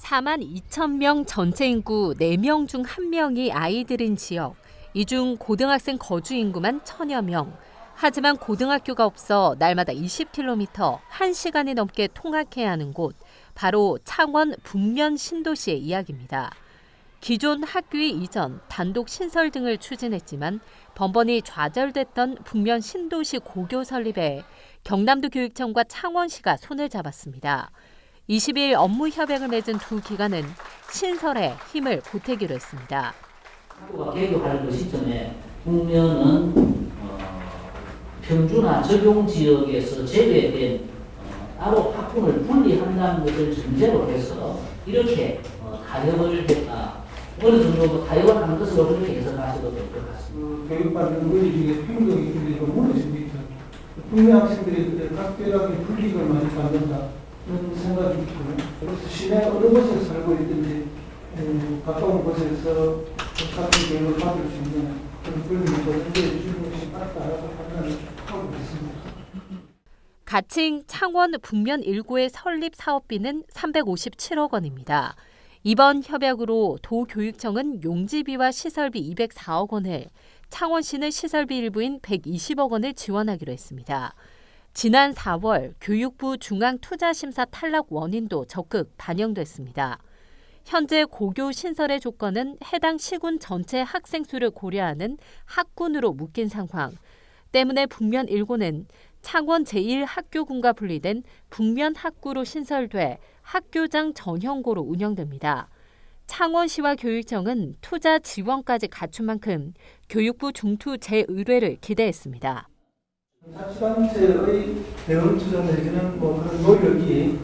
4만 2천 명 전체 인구 4명 중 1명이 아이들인 지역. 이 중 고등학생 거주 인구만 천여 명. 하지만 고등학교가 없어 날마다 20km, 1시간이 넘게 통학해야 하는 곳. 바로 창원 북면 신도시의 이야기입니다. 기존 학교의 이전, 단독 신설 등을 추진했지만 번번이 좌절됐던 북면 신도시 고교 설립에 경남도 교육청과 창원시가 손을 잡았습니다. 20일 업무 협약을 맺은 두 기관은 신설에 힘을 보태기로 했습니다. 학교가 개교하는 그 시점에 국면은 어, 평준화 적용 지역에서 제외된 어, 따로 학군을 분리한다는 것을 전제로 해서 이렇게 어, 타협을 했다. 어느 정도 하는 것으로 그렇게 해석하셔도 될 것 같습니다. 그 교육받는 의리 중에 평등이 분리가 무너집니다. 국내 학생들이 그때 각별하게 불이익을 많이 받는다 그런 생각이 들고요. 그래서 시내 어느 곳에 살고 있든지 음, 가까운 곳에서 같은 교육을 받을 수 있는 그런 권리를 보장해 주는 것이 맞다라고 판단을 하고 있습니다. 가칭 창원 북면 1구의 설립 사업비는 357억 원입니다. 이번 협약으로 도교육청은 용지비와 시설비 204억 원을, 창원시는 시설비 일부인 120억 원을 지원하기로 했습니다. 지난 4월 교육부 중앙투자심사 탈락 원인도 적극 반영됐습니다. 현재 고교 신설의 조건은 해당 시군 전체 학생 수를 고려하는 학군으로 묶인 상황. 때문에 북면 1구는 창원 제1학교군과 분리된 북면 학구로 신설돼 학교장 전형고로 운영됩니다. 창원시와 교육청은 투자 지원까지 갖춘 만큼 교육부 중투 재의뢰를 기대했습니다. 자치단체의 대응 투자 내지는 뭐 그런 노력이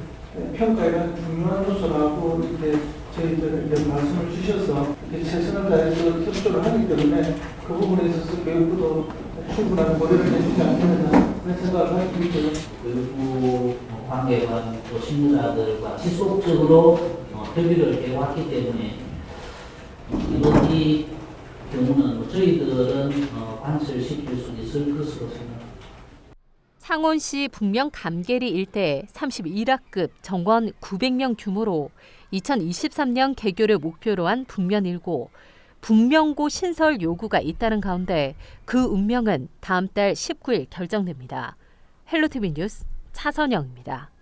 평가에 대한 중요한 요소라고 이렇게 저희들 이제 말씀을 주셔서 최선을 다해서 협조를 하기 때문에 그 부분에 있어서 교육부도 충분한 고려를 해주지 않겠느냐 그런 생각을 하고 있고요. 교육부 관계관 또 실무자들과 지속적으로 어, 협의를 해왔기 때문에 어, 이번 이 경우는 뭐 저희들은 어, 관철시킬 수 있을 것으로 생각합니다. 창원시 북면 감계리 일대에 31학급 정원 900명 규모로 2023년 개교를 목표로 한 북면 1고, 북면고 신설 요구가 잇따른 가운데 그 운명은 다음 달 19일 결정됩니다. 헬로티비 뉴스 차선영입니다.